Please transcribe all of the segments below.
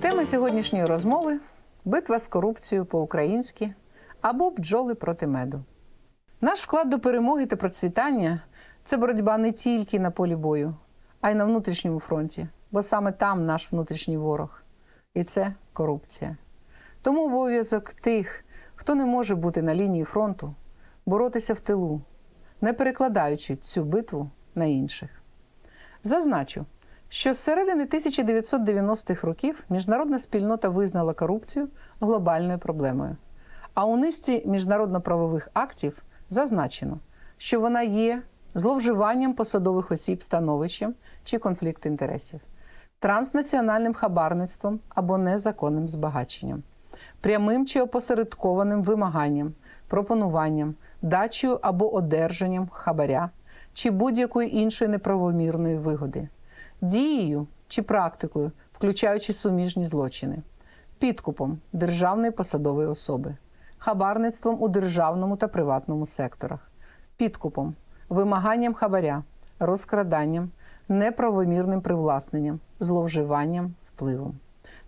Тема сьогоднішньої розмови битва з корупцією по-українськи або бджоли проти меду. Наш вклад до перемоги та процвітання це боротьба не тільки на полі бою, а й на внутрішньому фронті, бо саме там наш внутрішній ворог. І це корупція. Тому обов'язок тих, хто не може бути на лінії фронту, боротися в тилу, не перекладаючи цю битву на інших. Зазначу, що з середини 1990-х років міжнародна спільнота визнала корупцію глобальною проблемою. А у низці міжнародно-правових актів зазначено, що вона є зловживанням посадових осіб становищем чи конфлікт інтересів, транснаціональним хабарництвом або незаконним збагаченням, прямим чи опосередкованим вимаганням, пропонуванням, дачею або одержанням хабаря чи будь-якої іншої неправомірної вигоди, дією чи практикою, включаючи суміжні злочини, підкупом державної посадової особи, хабарництвом у державному та приватному секторах, підкупом, вимаганням хабаря, розкраданням, неправомірним привласненням, зловживанням, впливом.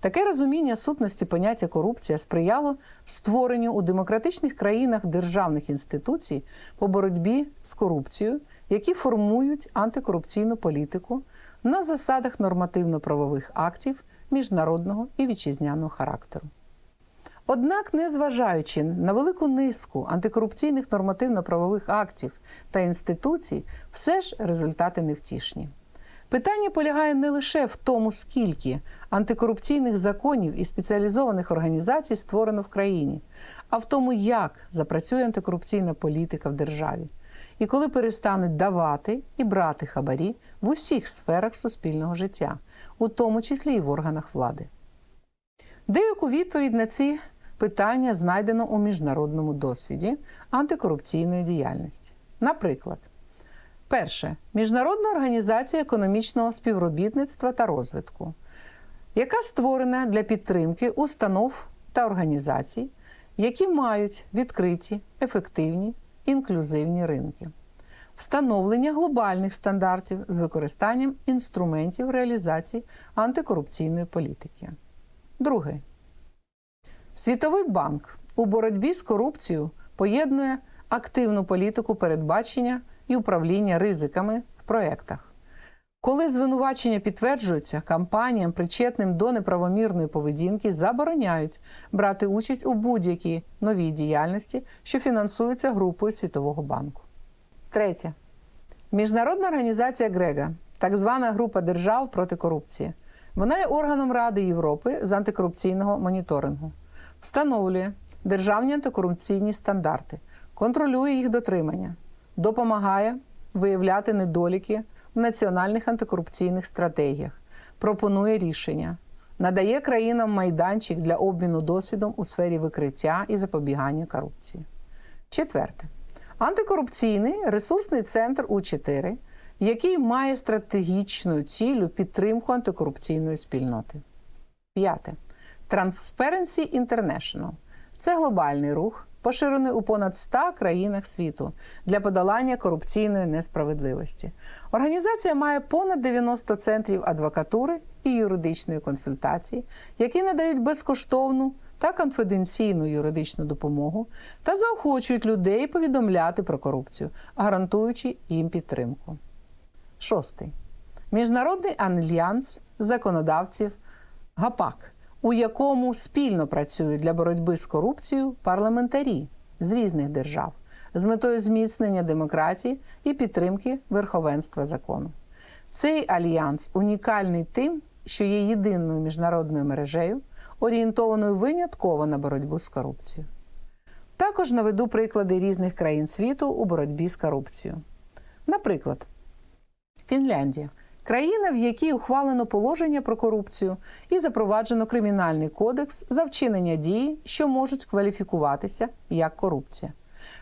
Таке розуміння сутності поняття корупція сприяло створенню у демократичних країнах державних інституцій по боротьбі з корупцією, які формують антикорупційну політику на засадах нормативно-правових актів міжнародного і вітчизняного характеру. Однак, незважаючи на велику низку антикорупційних нормативно-правових актів та інституцій, все ж результати невтішні. Питання полягає не лише в тому, скільки антикорупційних законів і спеціалізованих організацій створено в країні, а в тому, як запрацює антикорупційна політика в державі, і коли перестануть давати і брати хабарі в усіх сферах суспільного життя, у тому числі і в органах влади. Деяку відповідь на ці питання знайдено у міжнародному досвіді антикорупційної діяльності. Наприклад, перше Міжнародна організація економічного співробітництва та розвитку, яка створена для підтримки установ та організацій, які мають відкриті, ефективні, інклюзивні ринки, встановлення глобальних стандартів з використанням інструментів реалізації антикорупційної політики. Друге. Світовий банк у боротьбі з корупцією поєднує активну політику передбачення і управління ризиками в проєктах. Коли звинувачення підтверджуються, компаніям, причетним до неправомірної поведінки, забороняють брати участь у будь-якій новій діяльності, що фінансується групою Світового банку. Третє. Міжнародна організація Грега, так звана група держав проти корупції. Вона є органом Ради Європи з антикорупційного моніторингу, встановлює державні антикорупційні стандарти, контролює їх дотримання, допомагає виявляти недоліки національних антикорупційних стратегіях, пропонує рішення, надає країнам майданчик для обміну досвідом у сфері викриття і запобігання корупції. Четверте. Антикорупційний ресурсний центр У4, який має стратегічну цілю підтримку антикорупційної спільноти. П'яте. Transparency International – це глобальний рух, поширений у понад 100 країнах світу для подолання корупційної несправедливості. Організація має понад 90 центрів адвокатури і юридичної консультації, які надають безкоштовну та конфіденційну юридичну допомогу та заохочують людей повідомляти про корупцію, гарантуючи їм підтримку. Шостий. Міжнародний альянс законодавців ГАПАК, у якому спільно працюють для боротьби з корупцією парламентарі з різних держав з метою зміцнення демократії і підтримки верховенства закону. Цей альянс унікальний тим, що є єдиною міжнародною мережею, орієнтованою винятково на боротьбу з корупцією. Також наведу приклади різних країн світу у боротьбі з корупцією. Наприклад, Фінляндія країна, в якій ухвалено положення про корупцію і запроваджено кримінальний кодекс за вчинення дій, що можуть кваліфікуватися як корупція.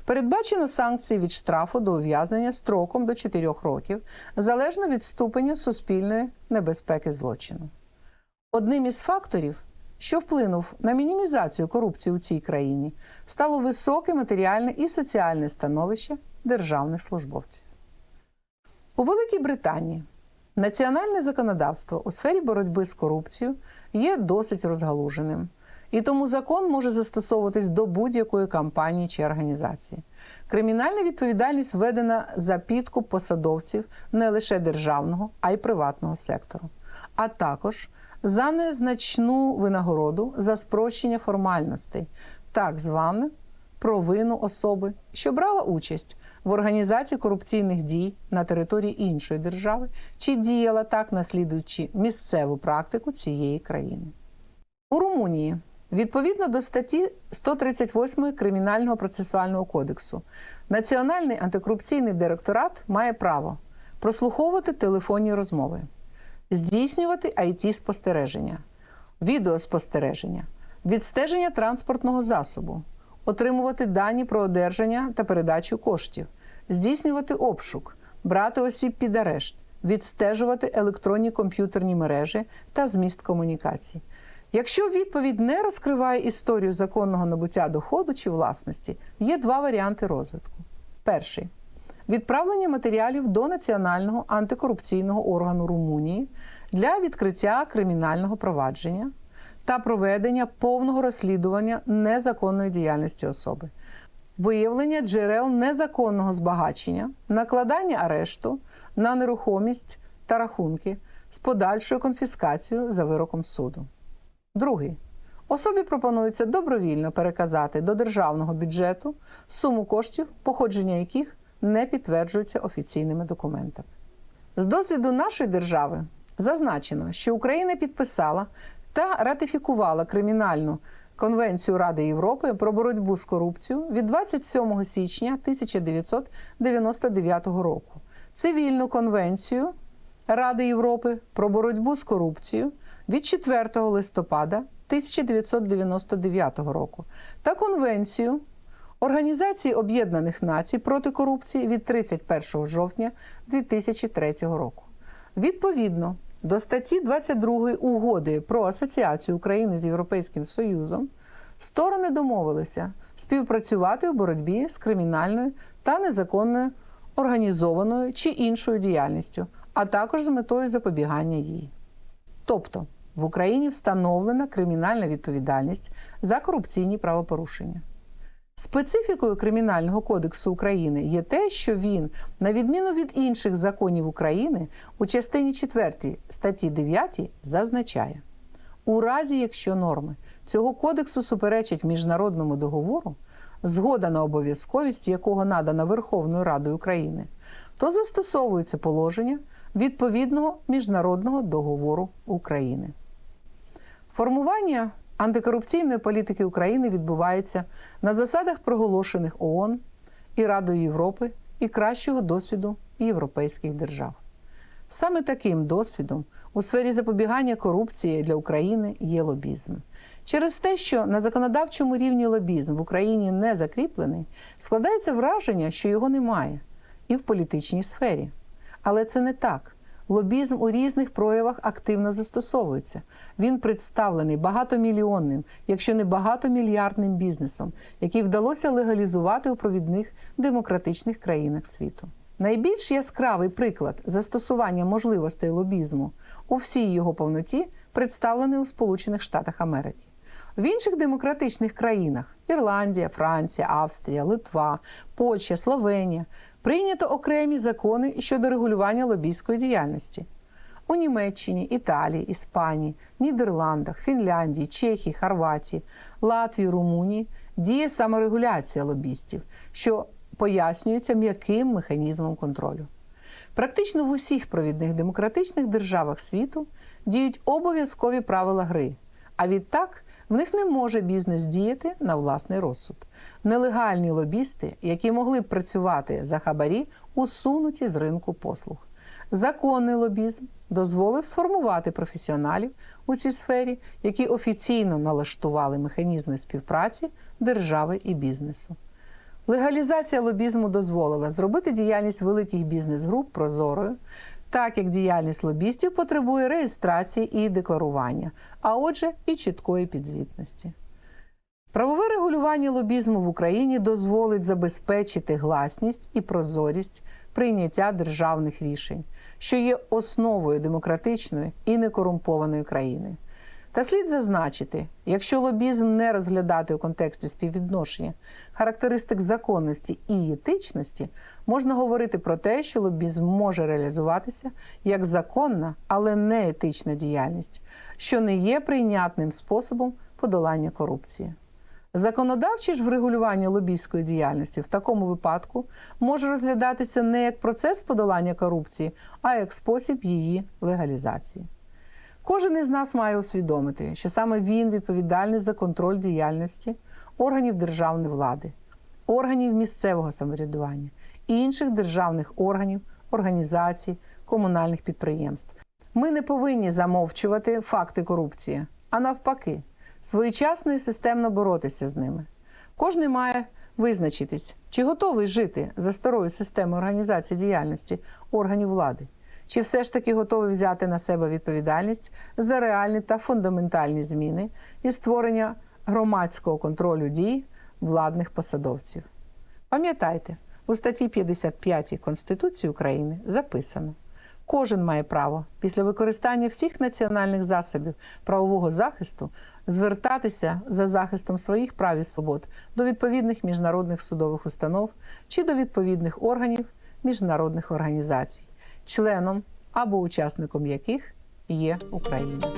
Передбачено санкції від штрафу до ув'язнення строком до 4 років, залежно від ступеня суспільної небезпеки злочину. Одним із факторів, що вплинув на мінімізацію корупції у цій країні, стало високе матеріальне і соціальне становище державних службовців. У Великій Британії Національне законодавство у сфері боротьби з корупцією є досить розгалуженим. І тому закон може застосовуватись до будь-якої кампанії чи організації. Кримінальна відповідальність введена за підкуп посадовців не лише державного, а й приватного сектору, а також за незначну винагороду за спрощення формальностей, так зване провину особи, що брала участь в організації корупційних дій на території іншої держави, чи діяла так, наслідуючи місцеву практику цієї країни. У Румунії відповідно до статті 138 Кримінального процесуального кодексу Національний антикорупційний директорат має право прослуховувати телефонні розмови, здійснювати it спостереження, відеоспостереження, відстеження транспортного засобу, отримувати дані про одержання та передачу коштів, здійснювати обшук, брати осіб під арешт, відстежувати електронні комп'ютерні мережі та зміст комунікацій. Якщо відповідь не розкриває історію законного набуття доходу чи власності, є два варіанти розвитку. Перший відправлення матеріалів до Національного антикорупційного органу Румунії для відкриття кримінального провадження та проведення повного розслідування незаконної діяльності особи, виявлення джерел незаконного збагачення, накладання арешту на нерухомість та рахунки з подальшою конфіскацією за вироком суду. Другий. Особі пропонується добровільно переказати до державного бюджету суму коштів, походження яких не підтверджується офіційними документами. З досвіду нашої держави зазначено, що Україна підписала та ратифікувала кримінальну Конвенцію Ради Європи про боротьбу з корупцією від 27 січня 1999 року, цивільну конвенцію Ради Європи про боротьбу з корупцією від 4 листопада 1999 року та конвенцію Організації Об'єднаних Націй проти корупції від 31 жовтня 2003 року. Відповідно до статті 22 угоди про асоціацію України з Європейським Союзом, сторони домовилися співпрацювати у боротьбі з кримінальною та незаконною організованою чи іншою діяльністю, а також з метою запобігання їй. Тобто в Україні встановлена кримінальна відповідальність за корупційні правопорушення. Специфікою Кримінального кодексу України є те, що він, на відміну від інших законів України, у частині 4 статті 9 зазначає: у разі, якщо норми цього кодексу суперечать міжнародному договору, згода на обов'язковість якого надана Верховною Радою України, то застосовується положення відповідного міжнародного договору України. Формування антикорупційної політики України відбувається на засадах проголошених ООН і Радою Європи і кращого досвіду європейських держав. Саме таким досвідом у сфері запобігання корупції для України є лобізм. Через те, що на законодавчому рівні лобізм в Україні не закріплений, складається враження, що його немає, і в політичній сфері. Але це не так. Лобізм у різних проявах активно застосовується. Він представлений багатомільйонним, якщо не багатомільярдним бізнесом, який вдалося легалізувати у провідних демократичних країнах світу. Найбільш яскравий приклад застосування можливостей лобізму у всій його повноті представлений у Сполучених Штатах Америки. В інших демократичних країнах Ірландія, Франція, Австрія, Литва, Польща, Словенія прийнято окремі закони щодо регулювання лобійської діяльності. У Німеччині, Італії, Іспанії, Нідерландах, Фінляндії, Чехії, Хорватії, Латвії, Румунії діє саморегуляція лобістів, що пояснюється м'яким механізмом контролю. Практично в усіх провідних демократичних державах світу діють обов'язкові правила гри, а відтак в них не може бізнес діяти на власний розсуд. Нелегальні лобісти, які могли б працювати за хабарі, усунуті з ринку послуг. Законний лобізм дозволив сформувати професіоналів у цій сфері, які офіційно налаштували механізми співпраці держави і бізнесу. Легалізація лобізму дозволила зробити діяльність великих бізнес-груп прозорою, так як діяльність лобістів потребує реєстрації і декларування, а отже, і чіткої підзвітності. Правове регулювання лобізму в Україні дозволить забезпечити гласність і прозорість прийняття державних рішень, що є основою демократичної і некорумпованої країни. Та слід зазначити, якщо лобізм не розглядати у контексті співвідношення характеристик законності і етичності, можна говорити про те, що лобізм може реалізуватися як законна, але не етична діяльність, що не є прийнятним способом подолання корупції. Законодавче ж врегулювання лобійської діяльності в такому випадку може розглядатися не як процес подолання корупції, а як спосіб її легалізації. Кожен із нас має усвідомити, що саме він відповідальний за контроль діяльності органів державної влади, органів місцевого самоврядування інших державних органів, організацій, комунальних підприємств. Ми не повинні замовчувати факти корупції, а навпаки, своєчасно і системно боротися з ними. Кожен має визначитись, чи готовий жити за старою системою організації діяльності органів влади, чи все ж таки готовий взяти на себе відповідальність за реальні та фундаментальні зміни і створення громадського контролю дій владних посадовців. Пам'ятайте, у статті 55 Конституції України записано. Кожен має право після використання всіх національних засобів правового захисту звертатися за захистом своїх прав і свобод до відповідних міжнародних судових установ чи до відповідних органів міжнародних організацій, членом або учасником яких є Україна.